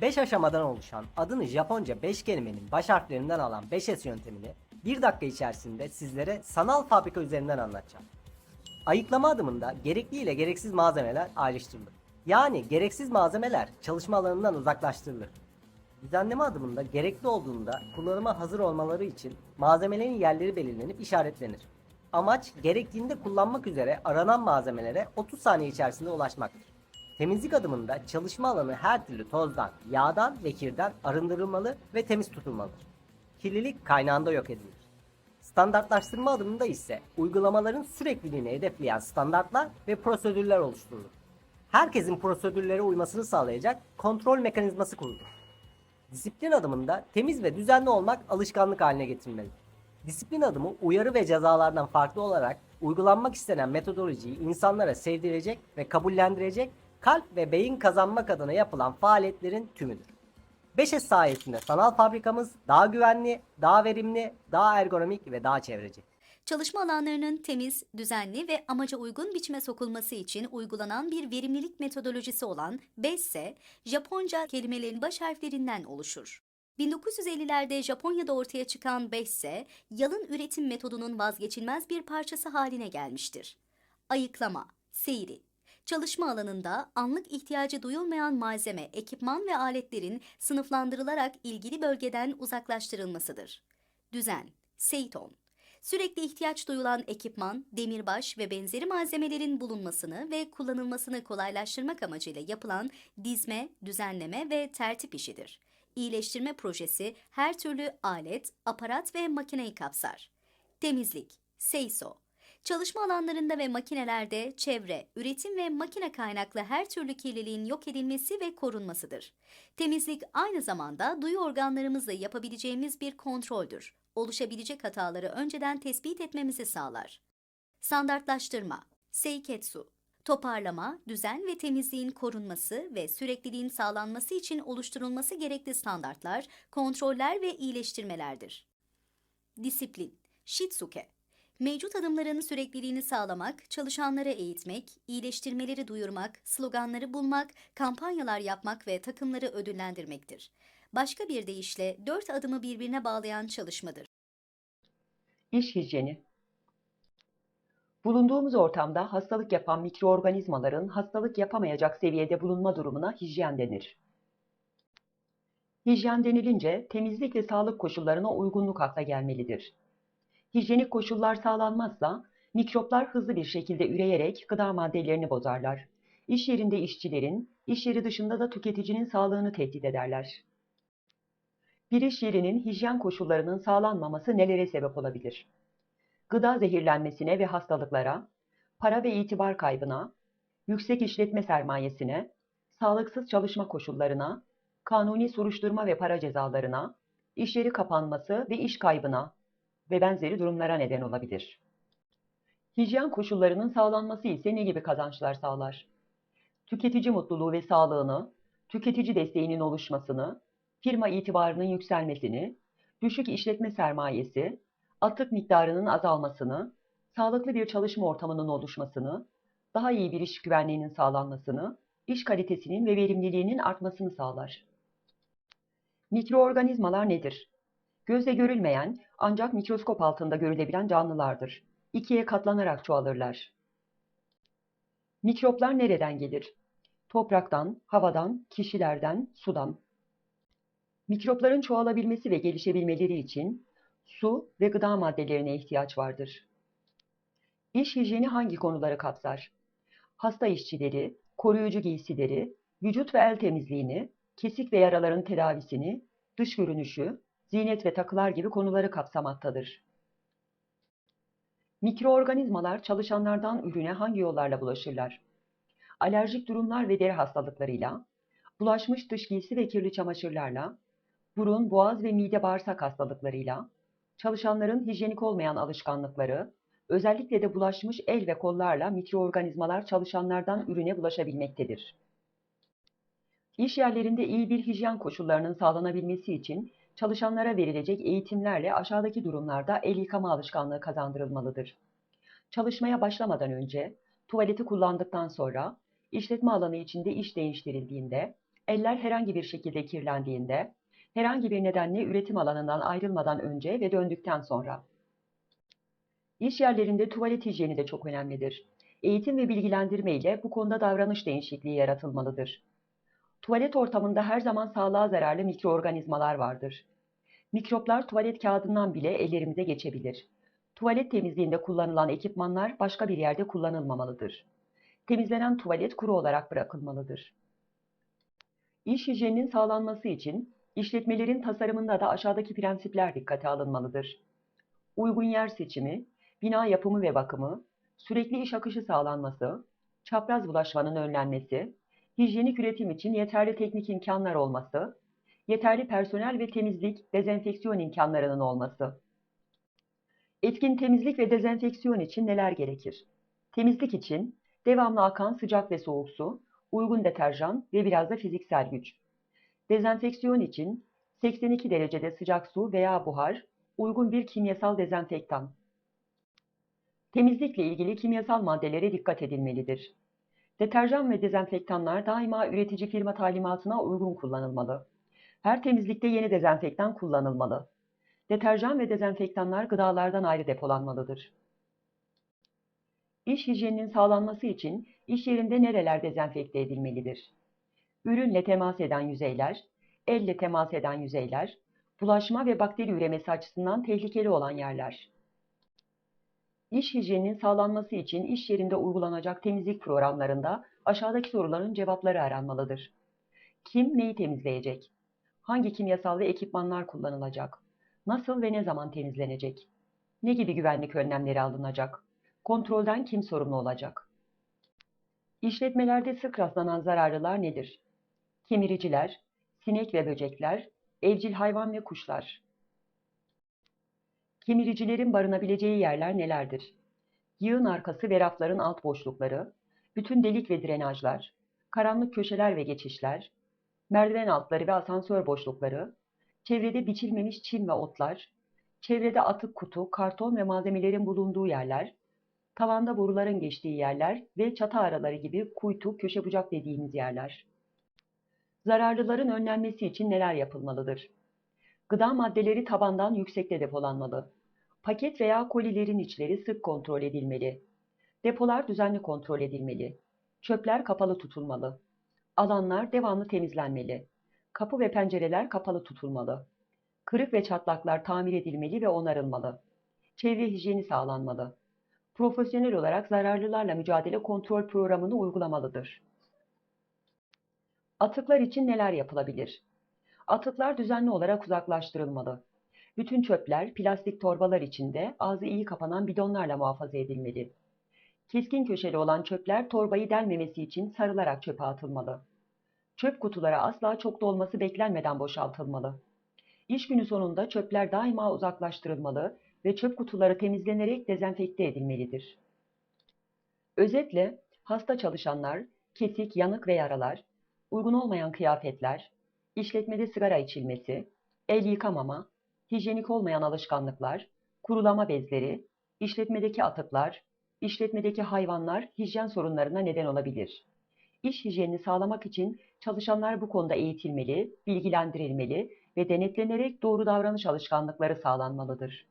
5 aşamadan oluşan adını Japonca 5 kelimenin baş harflerinden alan 5S yöntemini 1 dakika içerisinde sizlere sanal fabrika üzerinden anlatacağım. Ayıklama adımında gerekli ile gereksiz malzemeler ayrıştırılır. Yani gereksiz malzemeler çalışma alanından uzaklaştırılır. Düzenleme adımında gerekli olduğunda kullanıma hazır olmaları için malzemelerin yerleri belirlenip işaretlenir. Amaç gerektiğinde kullanmak üzere aranan malzemelere 30 saniye içerisinde ulaşmaktır. Temizlik adımında çalışma alanı her türlü tozdan, yağdan ve kirden arındırılmalı ve temiz tutulmalıdır. Kirlilik kaynağında yok edilir. Standartlaştırma adımında ise uygulamaların sürekliliğini hedefleyen standartlar ve prosedürler oluşturulur. Herkesin prosedürlere uymasını sağlayacak kontrol mekanizması kurulur. Disiplin adımında temiz ve düzenli olmak alışkanlık haline getirilmelidir. Disiplin adımı uyarı ve cezalardan farklı olarak uygulanmak istenen metodolojiyi insanlara sevdirecek ve kabullendirecek kalp ve beyin kazanmak adına yapılan faaliyetlerin tümüdür. 5S sayesinde sanal fabrikamız daha güvenli, daha verimli, daha ergonomik ve daha çevreci. Çalışma alanlarının temiz, düzenli ve amaca uygun biçime sokulması için uygulanan bir verimlilik metodolojisi olan BESSE, Japonca kelimelerin baş harflerinden oluşur. 1950'lerde Japonya'da ortaya çıkan BESSE, yalın üretim metodunun vazgeçilmez bir parçası haline gelmiştir. Ayıklama, seyri, çalışma alanında anlık ihtiyacı duyulmayan malzeme, ekipman ve aletlerin sınıflandırılarak ilgili bölgeden uzaklaştırılmasıdır. Düzen, seiton, sürekli ihtiyaç duyulan ekipman, demirbaş ve benzeri malzemelerin bulunmasını ve kullanılmasını kolaylaştırmak amacıyla yapılan dizme, düzenleme ve tertip işidir. İyileştirme projesi her türlü alet, aparat ve makineyi kapsar. Temizlik, seiso, Çalışma alanlarında ve makinelerde çevre, üretim ve makine kaynaklı her türlü kirliliğin yok edilmesi ve korunmasıdır. Temizlik aynı zamanda duyu organlarımızla yapabileceğimiz bir kontroldür. Oluşabilecek hataları önceden tespit etmemizi sağlar. Standartlaştırma, seiketsu, toparlama, düzen ve temizliğin korunması ve sürekliliğin sağlanması için oluşturulması gerekli standartlar, kontroller ve iyileştirmelerdir. Disiplin, shitsuke, Mevcut adımların sürekliliğini sağlamak, çalışanları eğitmek, iyileştirmeleri duyurmak, sloganları bulmak, kampanyalar yapmak ve takımları ödüllendirmektir. Başka bir deyişle dört adımı birbirine bağlayan çalışmadır. İş hijyeni. Bulunduğumuz ortamda hastalık yapan mikroorganizmaların hastalık yapamayacak seviyede bulunma durumuna hijyen denir. Hijyen denilince temizlik ve sağlık koşullarına uygunluk akla gelmelidir. Hijyenik koşullar sağlanmazsa mikroplar hızlı bir şekilde üreyerek gıda maddelerini bozarlar. İş yerinde işçilerin, iş yeri dışında da tüketicinin sağlığını tehdit ederler. Bir iş yerinin hijyen koşullarının sağlanmaması nelere sebep olabilir? Gıda zehirlenmesine ve hastalıklara, para ve itibar kaybına, yüksek işletme sermayesine, sağlıksız çalışma koşullarına, kanuni soruşturma ve para cezalarına, iş yeri kapanması ve iş kaybına ve benzeri durumlara neden olabilir. Hijyen koşullarının sağlanması ise ne gibi kazançlar sağlar? Tüketici mutluluğu ve sağlığını, tüketici desteğinin oluşmasını, firma itibarının yükselmesini, düşük işletme sermayesi, atık miktarının azalmasını, sağlıklı bir çalışma ortamının oluşmasını, daha iyi bir iş güvenliğinin sağlanmasını, iş kalitesinin ve verimliliğinin artmasını sağlar. Mikroorganizmalar nedir? Gözle görülmeyen ancak mikroskop altında görülebilen canlılardır. İkiye katlanarak çoğalırlar. Mikroplar nereden gelir? Topraktan, havadan, kişilerden, sudan. Mikropların çoğalabilmesi ve gelişebilmeleri için su ve gıda maddelerine ihtiyaç vardır. İş hijyeni hangi konuları kapsar? Hasta işçileri, koruyucu giysileri, vücut ve el temizliğini, kesik ve yaraların tedavisini, dış görünüşü, zinet ve takılar gibi konuları kapsamaktadır. Mikroorganizmalar çalışanlardan ürüne hangi yollarla bulaşırlar? Alerjik durumlar ve deri hastalıklarıyla, bulaşmış dış giysi ve kirli çamaşırlarla, burun, boğaz ve mide bağırsak hastalıklarıyla, çalışanların hijyenik olmayan alışkanlıkları, özellikle de bulaşmış el ve kollarla mikroorganizmalar çalışanlardan ürüne bulaşabilmektedir. İş yerlerinde iyi bir hijyen koşullarının sağlanabilmesi için çalışanlara verilecek eğitimlerle aşağıdaki durumlarda el yıkama alışkanlığı kazandırılmalıdır. Çalışmaya başlamadan önce, tuvaleti kullandıktan sonra, işletme alanı içinde iş değiştirildiğinde, Eller herhangi bir şekilde kirlendiğinde, herhangi bir nedenle üretim alanından ayrılmadan önce ve döndükten sonra. İş yerlerinde tuvalet hijyeni de çok önemlidir. Eğitim ve bilgilendirme ile bu konuda davranış değişikliği yaratılmalıdır. Tuvalet ortamında her zaman sağlığa zararlı mikroorganizmalar vardır. Mikroplar tuvalet kağıdından bile ellerimize geçebilir. Tuvalet temizliğinde kullanılan ekipmanlar başka bir yerde kullanılmamalıdır. Temizlenen tuvalet kuru olarak bırakılmalıdır. İş hijyeninin sağlanması için işletmelerin tasarımında da aşağıdaki prensipler dikkate alınmalıdır. Uygun yer seçimi, bina yapımı ve bakımı, sürekli iş akışı sağlanması, çapraz bulaşmanın önlenmesi, hijyenik üretim için yeterli teknik imkanlar olması, yeterli personel ve temizlik, dezenfeksiyon imkanlarının olması. Etkin temizlik ve dezenfeksiyon için neler gerekir? Temizlik için devamlı akan sıcak ve soğuk su, uygun deterjan ve biraz da fiziksel güç. Dezenfeksiyon için 82 derecede sıcak su veya buhar, uygun bir kimyasal dezenfektan. Temizlikle ilgili kimyasal maddelere dikkat edilmelidir. Deterjan ve dezenfektanlar daima üretici firma talimatına uygun kullanılmalı. Her temizlikte yeni dezenfektan kullanılmalı. Deterjan ve dezenfektanlar gıdalardan ayrı depolanmalıdır. İş hijyeninin sağlanması için iş yerinde nereler dezenfekte edilmelidir? Ürünle temas eden yüzeyler, elle temas eden yüzeyler, bulaşma ve bakteri üremesi açısından tehlikeli olan yerler. İş hijyeninin sağlanması için iş yerinde uygulanacak temizlik programlarında aşağıdaki soruların cevapları aranmalıdır. Kim neyi temizleyecek? Hangi kimyasal ve ekipmanlar kullanılacak? Nasıl ve ne zaman temizlenecek? Ne gibi güvenlik önlemleri alınacak? Kontrolden kim sorumlu olacak? İşletmelerde sık rastlanan zararlılar nedir? Kemiriciler, sinek ve böcekler, evcil hayvan ve kuşlar. Kemiricilerin barınabileceği yerler nelerdir? Yığın arkası ve rafların alt boşlukları, bütün delik ve drenajlar, karanlık köşeler ve geçişler, merdiven altları ve asansör boşlukları, çevrede biçilmemiş çim ve otlar, çevrede atık kutu, karton ve malzemelerin bulunduğu yerler, tavanda boruların geçtiği yerler ve çatı araları gibi kuytu, köşe bucak dediğimiz yerler. Zararlıların önlenmesi için neler yapılmalıdır? Gıda maddeleri tabandan yüksekte depolanmalı. Paket veya kolilerin içleri sık kontrol edilmeli. Depolar düzenli kontrol edilmeli. Çöpler kapalı tutulmalı. Alanlar devamlı temizlenmeli. Kapı ve pencereler kapalı tutulmalı. Kırık ve çatlaklar tamir edilmeli ve onarılmalı. Çevre hijyeni sağlanmalı. Profesyonel olarak zararlılarla mücadele kontrol programını uygulamalıdır. Atıklar için neler yapılabilir? Atıklar düzenli olarak uzaklaştırılmalı. Bütün çöpler plastik torbalar içinde ağzı iyi kapanan bidonlarla muhafaza edilmeli. Keskin köşeli olan çöpler torbayı delmemesi için sarılarak çöpe atılmalı. Çöp kutuları asla çok dolması beklenmeden boşaltılmalı. İş günü sonunda çöpler daima uzaklaştırılmalı ve çöp kutuları temizlenerek dezenfekte edilmelidir. Özetle hasta çalışanlar, kesik, yanık ve yaralar, uygun olmayan kıyafetler, işletmede sigara içilmesi, el yıkamama, hijyenik olmayan alışkanlıklar, kurulama bezleri, işletmedeki atıklar, işletmedeki hayvanlar hijyen sorunlarına neden olabilir. İş hijyenini sağlamak için çalışanlar bu konuda eğitilmeli, bilgilendirilmeli ve denetlenerek doğru davranış alışkanlıkları sağlanmalıdır.